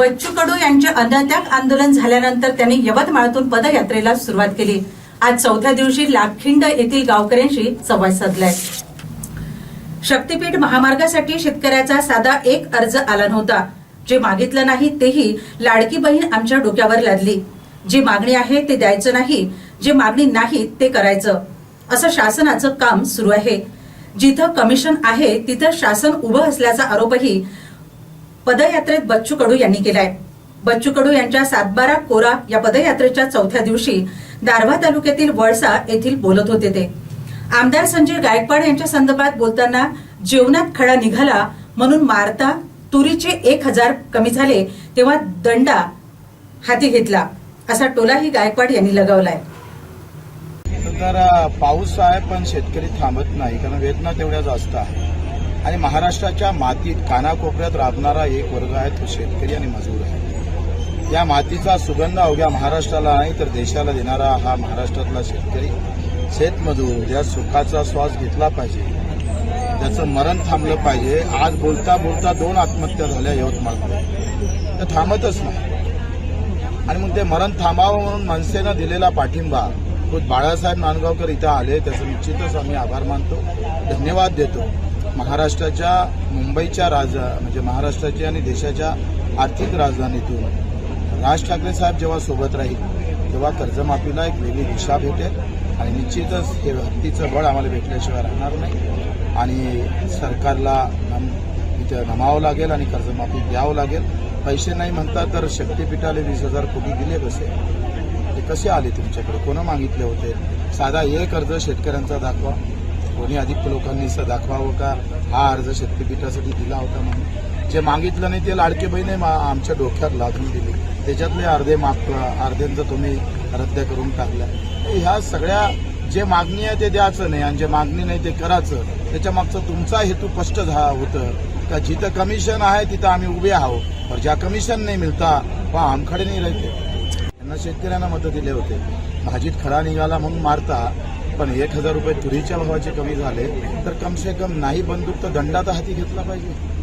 बच्चू कडू यांचे अन्नत्याग आंदोलन झाल्यानंतर त्यांनी यवतमाळातून पदयात्रेला सुरुवात केली. आज चौथ्या दिवशी लाखिंड येथील गावकऱ्यांशी संवाद साधलाय. शक्तीपीठ महामार्गासाठी शेतकऱ्याचा साधा एक अर्ज आला नव्हता. जे मागितलं नाही तेही लाडकी बहीण आमच्या डोक्यावर लादली. जी मागणी आहे ते द्यायचं नाही जे मागणी नाही ते करायचं. असं शासनाचं काम सुरू आहे. जिथं कमिशन आहे तिथं शासन उभं असल्याचा आरोपही पदयात्रेत बच्चू कडू यांनी केलाय. बच्चू कडू यांच्या सातबारा कोरा या पदयात्रेच्या चौथ्या दिवशी दारव्हा तालुक्यातील वळसा येथील बोलत होते ते. आमदार संजय गायकवाड यांच्या संदर्भात बोलताना जीवनात खडा निघाला म्हणून मारता तुरीचे एक हजार कमी झाले तेव्हा दंडा हाती घेतला. असा टोलाही गायकवाड यांनी लगावलाय. तर पाऊस आहे पण शेतकरी थांबत नाही. कारण वेदना तेवढ्या जास्त आहे आणि महाराष्ट्राच्या मातीत कानाकोपऱ्यात राबणारा एक वर्ग आहे तो शेतकरी आणि मजूर आहे या मातीचा सुगंध अवघ्या महाराष्ट्राला नाही तर देशाला देणारा हा महाराष्ट्रातला शेतकरी. शेतमजूर ज्या सुखाचा श्वास घेतला पाहिजे त्याचं मरण थांबलं पाहिजे आज बोलता बोलता दोन आत्महत्या झाल्या यवतमाळमध्ये. तर थांबतच नाही. आणि मग ते मरण थांबावं म्हणून मनसेनं दिलेला पाठिंबा खुद बाळासाहेब नांदगावकर इथं आले त्याचं निश्चितच आम्ही आभार मानतो. धन्यवाद देतो. महाराष्ट्राच्या मुंबईच्या राज म्हणजे महाराष्ट्राच्या आणि देशाच्या आर्थिक राजधानीतून राज ठाकरे साहेब जेव्हा सोबत राहील तेव्हा कर्जमाफीला एक वेगळी दिशा भेटेल आणि निश्चितच हे हत्तीचं बळ आम्हाला भेटल्याशिवाय राहणार नाही. आणि सरकारला नम इथं नमावं लागेल आणि कर्जमाफी द्यावं लागेल. पैसे नाही म्हणता तर शक्तीपीठाला वीस हजार कोटी दिले कसे ते कसे आले तुमच्याकडे? कोणं मागितले होते? साधा हे कर्ज शेतकऱ्यांचा दाखवा. कोणी अधिक लोकांनी दाखवावं का? हा अर्ज शक्तीपीठासाठी दिला होता म्हणून. जे मागितलं नाही ते लाडके बहिणी मा- आमच्या डोक्यात लादून दिले. त्याच्यातले अर्धे माफ अर्ध्यांचं तुम्ही रद्द करून टाकलं. ह्या सगळ्या जे मागणी आहे ते द्यायचं नाही. आणि जे मागणी नाही ते करायचं. त्याच्या मागचं तुमचा हेतू स्पष्ट झा होतं. का जिथं कमिशन आहे तिथं आम्ही उभे आहोत. पण ज्या कमिशन नाही मिळता वा हम नाही राहते. त्यांना शेतकऱ्यांना मतं दिले होते. भाजीत खडा निघाला म्हणून मारता. पण एक हजार रुपये तुरीच्या भावाचे कमी झाले तर कमसे कम नाही बंदूक तर दंडाचा हाती घेतला पाहिजे.